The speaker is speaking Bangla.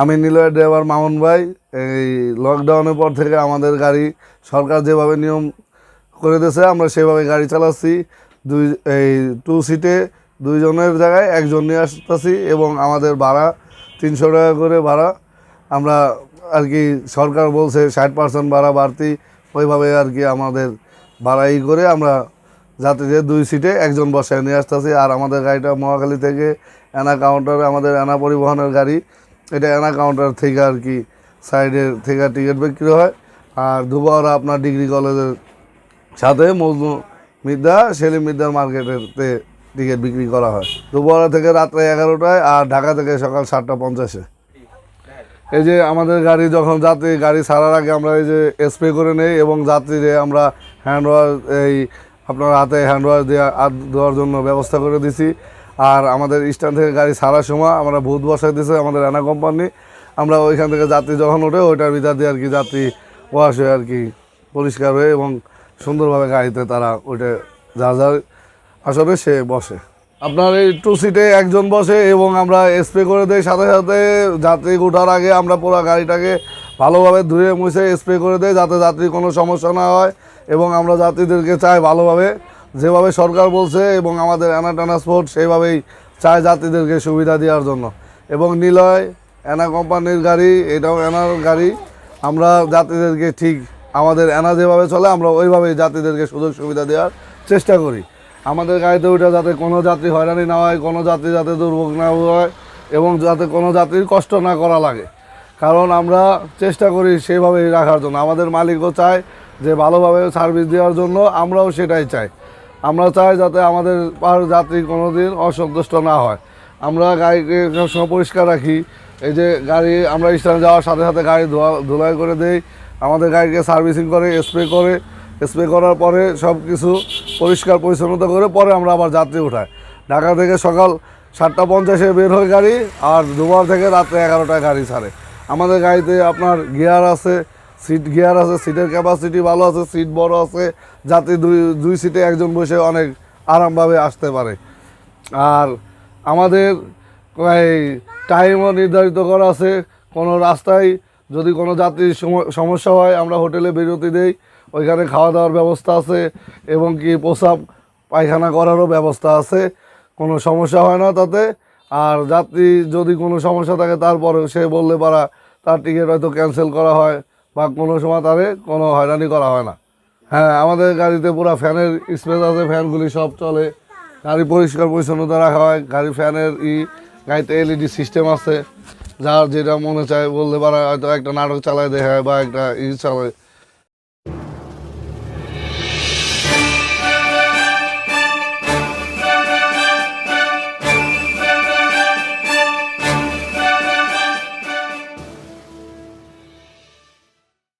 আমি নিলয়ের ড্রাইভার মামুন ভাই, এই লকডাউনের পর থেকে আমাদের গাড়ি সরকার যেভাবে নিয়ম করে দিয়েছে, আমরা সেভাবে গাড়ি চালাচ্ছি। দুই, এই টু সিটে দুইজনের জায়গায় একজন নিয়ে আসতেছি এবং আমাদের ভাড়া তিনশো টাকা করে ভাড়া। আমরা আর কি সরকার বলছে ষাট পার্সেন্ট ভাড়া বাড়তি, ওইভাবে আর কি আমাদের ভাড়া ই করে আমরা যাত্রীদের দুই সিটে একজন বসায় নিয়ে আসতেছি। আর আমাদের গাড়িটা মহাখালী থেকে এনা কাউন্টারে আমাদের এনা পরিবহনের গাড়ি এটা এনা কাউন্টার থেকে আর কি সাইডের থেকে টিকিট বিক্রি হয়। আর দুবার আপনার ডিগ্রি কলেজের সাথে মজনু মিদ্যা, সেলিম মিদ্যার মার্কেটেতে টিকিট বিক্রি করা হয়। দুপুরা থেকে রাত্রে এগারোটায় আর ঢাকা থেকে সকাল সাতটা পঞ্চাশে। এই যে আমাদের গাড়ি যখন যাত্রী, গাড়ি ছাড়ার আগে আমরা এই যে স্প্রে করে নেই এবং যাত্রীরে আমরা হ্যান্ড ওয়াশ এই আপনার হাতে হ্যান্ড ওয়াশ দেওয়া দেওয়ার জন্য ব্যবস্থা করে দিছি। আর আমাদের স্ট্যান্ড থেকে গাড়ি ছাড়ার সময় আমরা ভূত বসাই দিছে আমাদের এনা কোম্পানি আমরা ওইখান থেকে যাত্রী যখন ওঠে, ওইটার ভিতর দিয়ে আর কি যাত্রী ওয়াশ হয়ে আর কি পরিষ্কার হয়ে এবং সুন্দরভাবে গাড়িতে তারা ওইটা যার যার আসলে সে বসে। আপনার এই টু সিটে একজন বসে এবং আমরা স্প্রে করে দেই, সাথে সাথে যাত্রী ওঠার আগে আমরা পুরো গাড়িটাকে ভালোভাবে ধুয়ে মুছে স্প্রে করে দেই, যাতে যাত্রীর কোনো সমস্যা না হয় এবং আমরা যাত্রীদেরকে চাই ভালোভাবে যেভাবে সরকার বলছে এবং আমাদের অ্যানা ট্রান্সপোর্ট সেইভাবেই চায় যাত্রীদেরকে সুবিধা দেওয়ার জন্য। এবং নিলয়, অ্যানা কোম্পানির গাড়ি, এটাও অ্যানার গাড়ি, আমরা যাত্রীদেরকে ঠিক, আমাদের অ্যানা যেভাবে চলে, আমরা ওইভাবেই যাত্রীদেরকে সুযোগ সুবিধা দেওয়ার চেষ্টা করি। আমাদের গাড়িতে ওইটা যাতে কোনো যাত্রী হয়রানি না হয়, কোনো যাত্রী যাতে দুর্ভোগ না হয়, এবং যাতে কোনো যাত্রীর কষ্ট না করা লাগে। কারণ আমরা চেষ্টা করি সেভাবেই রাখার জন্য। আমাদের মালিকও চায় যে ভালোভাবে সার্ভিস দেওয়ার জন্য, আমরাও সেটাই চাই। আমরা চাই যাতে আমাদের পার যাত্রী কোনো দিন অসন্তুষ্ট না হয়। আমরা গাড়িকে সবসময় পরিষ্কার রাখি। এই যে গাড়ি, আমরা স্ট্যান্ড যাওয়ার সাথে সাথে গাড়ি ধোয়া, ধুলাই করে দেই। আমাদের গাড়িকে সার্ভিসিং করে, স্প্রে করে। স্প্রে করার পরে সব কিছু পরিষ্কার, পরিচ্ছন্নতা করে পরে আমরা আবার যাত্রী উঠাই। ঢাকা থেকে সকাল সাতটা পঞ্চাশে বের হয় গাড়ি আর দুবার থেকে রাত্রে এগারোটায় গাড়ি ছাড়ে। আমাদের গাড়িতে আপনার গিয়ার আছে সিট গিয়ার আছে, সিটের ক্যাপাসিটি ভালো আছে, সিট বড় আছে যাতে দুই দুই সিটে একজন বসে অনেক আরামভাবে আসতে পারে। আর আমাদের এই টাইমও নির্ধারিত করা আছে, কোনো রাস্তায় যদি কোনো যাত্রীর সম- সমস্যা হয়, আমরা হোটেলে বিরতি দেই, ওইখানে খাওয়া দাওয়ার ব্যবস্থা আছে এবং কি প্রসাব পায়খানা করারও ব্যবস্থা আছে, কোনো সমস্যা হয় না তাতে। আর যাত্রী যদি কোনো সমস্যা থাকে তারপরে সে বললে পারা, তার টিকিট হয়তো ক্যান্সেল করা হয়। বা কোনো সময় তারে কোনো হয়রানি করা হয় না। হ্যাঁ আমাদের গাড়িতে পুরো ফ্যানের স্পেস আছে, ফ্যানগুলি সব চলে। গাড়ি পরিষ্কার পরিচ্ছন্নতা রাখা হয়, গাড়ি ফ্যানের ই গাড়িতে এলইডি সিস্টেম আছে। যার যেটা মনে চায় বলতে পারে, হয়তো একটা নাটক চালায় দেখায় বা একটা ই চালায়।